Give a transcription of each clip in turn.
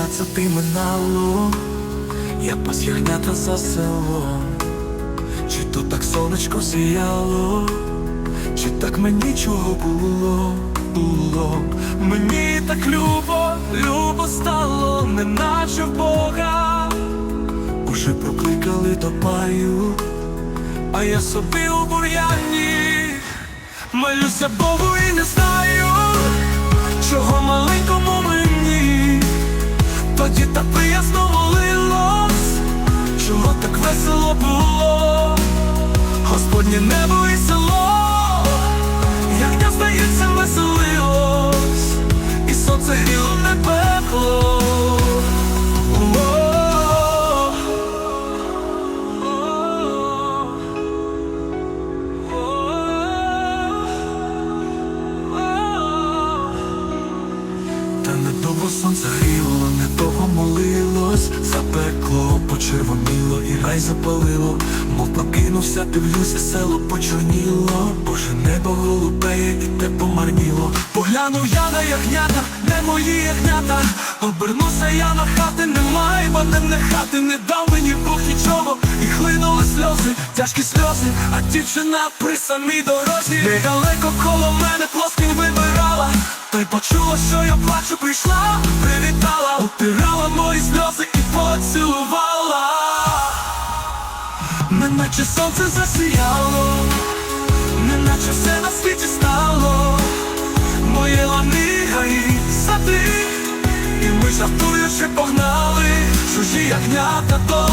тринадцяти минало, я пас ягнята за селом. Чи то так сонечко сіяло, чи так мені чого було, було, мені так любо, любо стало, неначе в Бога. Уже прокликали до паю, а я собі у бур'яні, молюся Богу і не знаю, весело було, Господнє небо і село, як не здається, веселилось, і сонце гріло не пекло. Та недовго сонце гріло, недовго молилось, запекло, почервоніло і рай запалило, мов покинувся, дивлюся, село почорніло, Боже небо голубеє і те помарніло. Поглянув я на ягнята, не мої ягнята, обернуся я на хати, немає, бо не хати, не дав мені Бог нічого, і хлинули сльози, тяжкі сльози, а дівчина при самій дорозі, недалеко коло мене плоскінь вибирала. Та й почула, що я плачу, прийшла, привітала, утирала мої сльози поцілувала. Неначе сонце засіяло, неначе все на світі стало, моє лани гаї сади, і ми жартуючи погнали, чужі ягнята до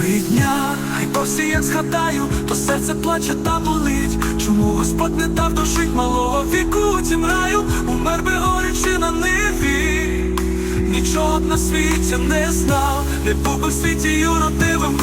При дня, хай по всі як згадаю, то серце плаче та болить. Чому Господь не дав дожить малого віку у тім раю, умер би горячи на ниві. Нічого б на світі не знав, не був би в світі юродивим,